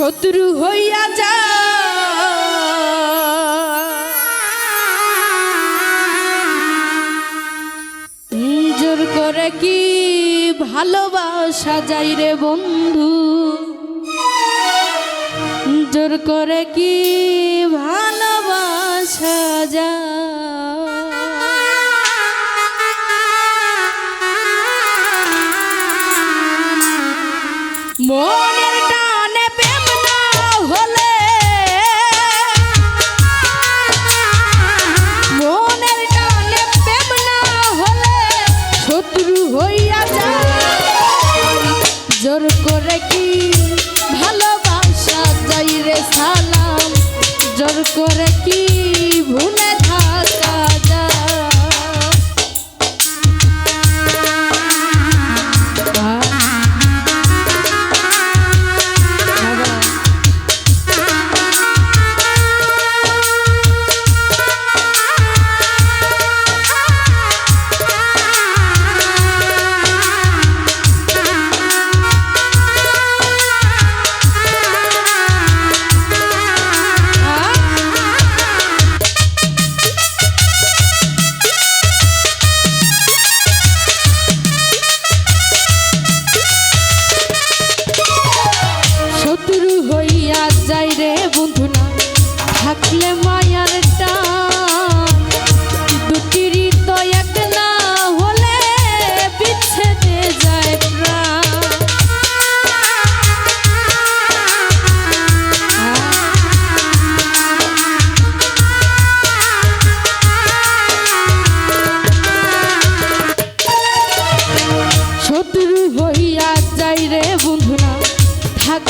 শত্রু হইয়া যা। জোর করে কি ভালোবাসা যাই রে বন্ধু? জোর করে কি ভালোবাসা যায়? মনের করে কি ভুলে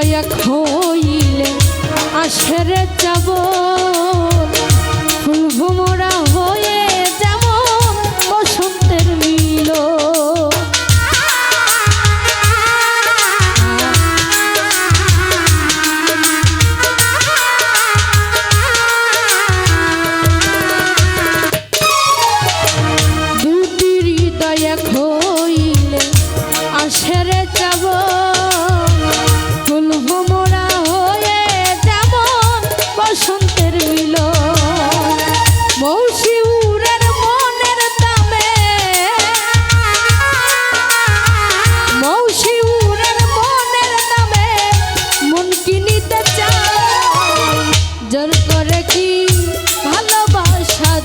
এক হইলে আশের যাব।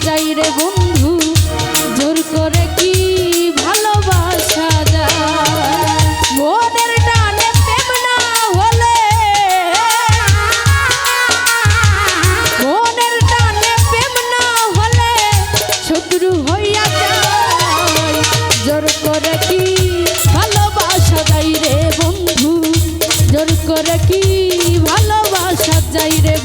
যাই রে বন্ধু, জোর করে কি ভালোবাসা যায়? হলে শত্রু জোর করে কি ভালোবাসা যাই রে বন্ধু করে কি ভালোবাসা যাই রে